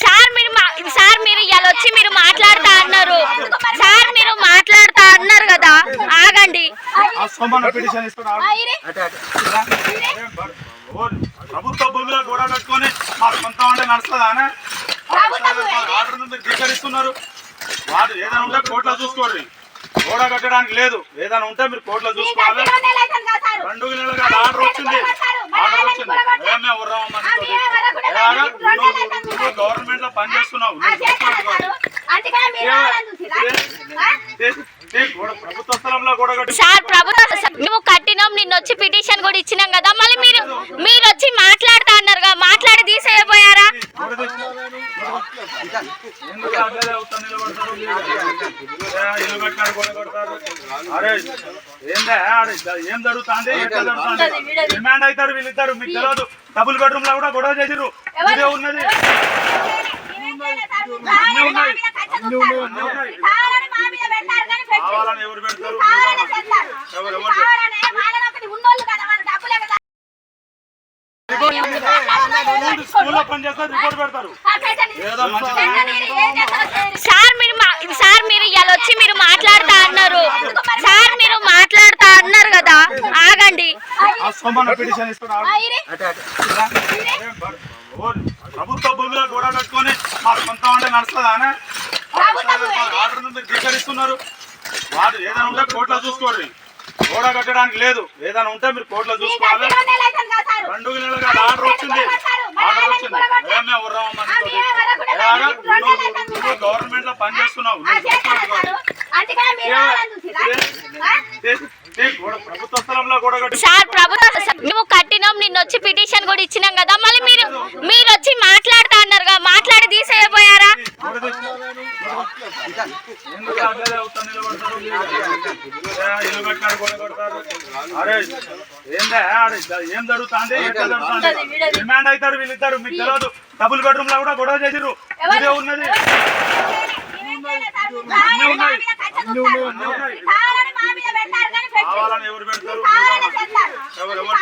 Sir మీరు మా- sir మీరు ఇవాళ వచ్చి మీరు మాట్లాడుతా అన్నారు. సార్ మీరు మాట్లాడుతా అన్నారు కదా. ఆగండి. ప్రభుత్వ భూమిలో గోడ కట్టుకొని మా సొంతం అంటే నడుస్తుందా ఆర్డర్ ధిక్కరిస్తున్నారు వాడు ఏదైనా ఉంటే కోర్టులో చూసుకోండి. గోడ కట్టడానికి లేదు. ఏదైనా ఉంటే మీరు కోర్టులో చూసుకోవాలి. రెండు నెలలు కాదు ఆర్డర్ వచ్చింది. ఆర్డర్ వచ్చింది. ఏమే నువ్వు గవర్నమెంట్లో పని చేస్తున్నావు. నువ్వు చూసుకోవాలి. ఏ- ఏ? గోడ ప్రభుత్వ స్థలంలో గోడ కట్టి సార్ ప్రభుత్వ మేము కట్టినాం. నిన్న వచ్చి పిటిషన్ కూడా ఇచ్చినాం కదా. మళ్ళీ మీరు మీరు వచ్చి మాట్లాడుతా అన్నారు కదా మాట్లాడి తీసేయపోయారా గోడ తెచ్చు. ఎందుకు అట్లనే ఉత్త నిలబడతారు? ఏ, ఇల్లు కట్టినారు గోడ కడతారు. అరే ఏందే? ఏం జరుగుతుంది? ఎట్లా జరుగుతుంది? డిమాండ్ అవుతారు వీళ్ళిద్దరు. మీకు తెలియదు డబుల్ బెడ్రూమ్లో కూడా గొడవ చేసిర్రు. ఇదే ఉన్నది. కావాలని ఎవరు పెడతారు? ఎవరు స్కూల్లో రిపోర్ట్ పెడతారు సార్ మీరు సార్ మీరు ఇవాళ వచ్చి మీరు మాట్లాడుతా అన్నారు. సార్ మీరు మాట్లాడుతా అన్నారు కదా. ఆగండి. ప్రభుత్వ భూమిలో గోడ కట్టుకొని మా సొంత ఉంటే నడుస్తుందా అనే? ఆర్డర్ ధిక్కరిస్తున్నారు వాడు ఏదైనా ఉంటే కోర్టులో చూసుకోండి. గోడ కట్టడానికి లేదు. ఏదైనా ఉంటే మీరు కోర్టులో చూసుకోవాలి. రెండు నెలలు కాదు ఆర్డర్ వచ్చింది. ఆర్డర్ వచ్చింది. ఏమే నువ్వు గవర్నమెంట్లో పని చేస్తున్నావు. సార్ ప్రభుత్వ మేము కట్టినాం నిన్న వచ్చి పిటిషన్ కూడా ఇచ్చినాం కదా. మళ్ళీ మీరు మీరు వచ్చి మాట్లాడుతా ఇల్లు కట్టినారు గోడ అరే ఏందే ఏం జరుగుతుంది డిమాండ్ అవుతారు వీళ్ళిద్దరు మీకు తెలియదు డబుల్ బెడ్రూమ్లో కూడా గొడవ చేసిరు ఇదే ఉన్నది కావాలని ఎవరు పెడతారు? ఎవరు ఎవరు